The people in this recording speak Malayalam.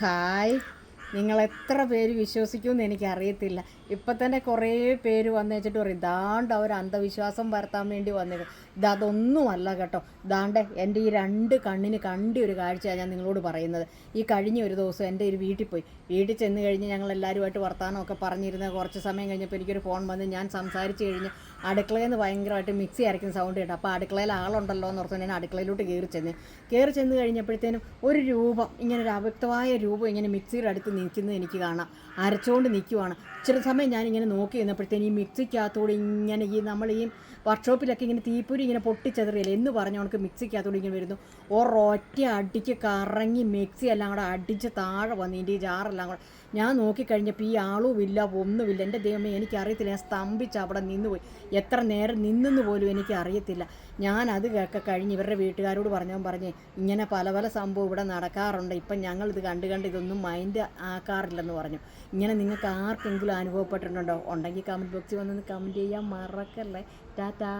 Hi. നിങ്ങൾ എത്ര പേര് വിശ്വസിക്കുമെന്ന് എനിക്കറിയത്തില്ല. ഇപ്പം തന്നെ കുറേ പേര് വന്ന് വെച്ചിട്ട് പറയും ദാണ്ട് അവർ അന്ധവിശ്വാസം വരുത്താൻ വേണ്ടി വന്നത്. ഇതൊന്നുമല്ല കേട്ടോ. ദാണ്ട് എന്റെ ഈ രണ്ട് കണ്ണിന് കണ്ടി ഒരു കാഴ്ചയാണ് ഞാൻ നിങ്ങളോട് പറയുന്നത്. ഈ കഴിഞ്ഞ ഒരു ദിവസം എന്റെ ഒരു വീട്ടിൽ പോയി. വീട്ടിൽ ചെന്ന് കഴിഞ്ഞ് ഞങ്ങൾ എല്ലാവരുമായിട്ട് വർത്തമാനമൊക്കെ പറഞ്ഞിരുന്ന കുറച്ച് സമയം കഴിഞ്ഞപ്പോൾ എനിക്കൊരു ഫോൺ വന്ന് ഞാൻ സംസാരിച്ച് കഴിഞ്ഞ് അടുക്കളയിൽ നിന്ന് ഭയങ്കരമായിട്ട് മിക്സി അരയ്ക്കുന്ന സൗണ്ട് കേട്ടോ. അപ്പോൾ അടുക്കളയിൽ ആളുണ്ടല്ലോ എന്ന് ഓർത്ത് ഞാൻ അടുക്കളയിലോട്ട് കയറി ചെന്ന്. കയറി ചെന്ന് കഴിഞ്ഞപ്പോഴത്തേനും ഒരു രൂപം ഇങ്ങനെ ഒരു അവ്യക്തമായ രൂപം ഇങ്ങനെ മിക്സിയുടെ അടുത്ത് നിൽക്കുന്നത് എനിക്ക് കാണാം. അരച്ചുകൊണ്ട് നിൽക്കുവാണ്. ഇച്ചിരി സമയം ഞാനിങ്ങനെ നോക്കി നിന്നപ്പോഴത്തേനും ഈ മിക്സിക്കകത്തോടെ ഇങ്ങനെ ഈ നമ്മൾ ഈ വർക്ക്ഷോപ്പിലൊക്കെ ഇങ്ങനെ തീപ്പൊരി ഇങ്ങനെ പൊട്ടിച്ചെതറിയല്ലേ എന്ന് പറഞ്ഞ കണക്ക് മിക്സിക്കകത്തോടെ ഇങ്ങനെ വരുന്നു. ഒരൊറ്റ അടിക്ക് കറങ്ങി മിക്സി എല്ലാം കൂടെ അടിച്ച് താഴെ വന്ന് ഇതിന്റെ ഈ ജാറെല്ലാം കൂടെ. ഞാൻ നോക്കിക്കഴിഞ്ഞപ്പോൾ ഈ ആളും ഇല്ല ഒന്നുമില്ല. എന്റെ ദൈവമേ എനിക്കറിയത്തില്ല. ഞാൻ സ്തംഭിച്ച് അവിടെ നിന്നുപോയി. എത്ര നേരം നിന്നെന്ന് പോലും എനിക്ക് അറിയത്തില്ല ഞാൻ അത് കഴിഞ്ഞ് ഇവരുടെ വീട്ടുകാരോട് പറഞ്ഞവൻ പറഞ്ഞ് ഇങ്ങനെ പല പല സംഭവം ഇവിടെ നടക്കാറുണ്ട്. ഇപ്പം ഞങ്ങളിത് കണ്ട് കണ്ട് ഇതൊന്നും മൈൻഡ് ആക്കാറില്ലെന്ന് പറഞ്ഞു. ഇങ്ങനെ നിങ്ങൾക്ക് ആർക്കെങ്കിലും അനുഭവപ്പെട്ടിട്ടുണ്ടോ? ഉണ്ടെങ്കിൽ കമന്റ് ബോക്സിൽ വന്നൊന്ന് കമന്റ് ചെയ്യാൻ മറക്കല്ലേ. ടാറ്റാ.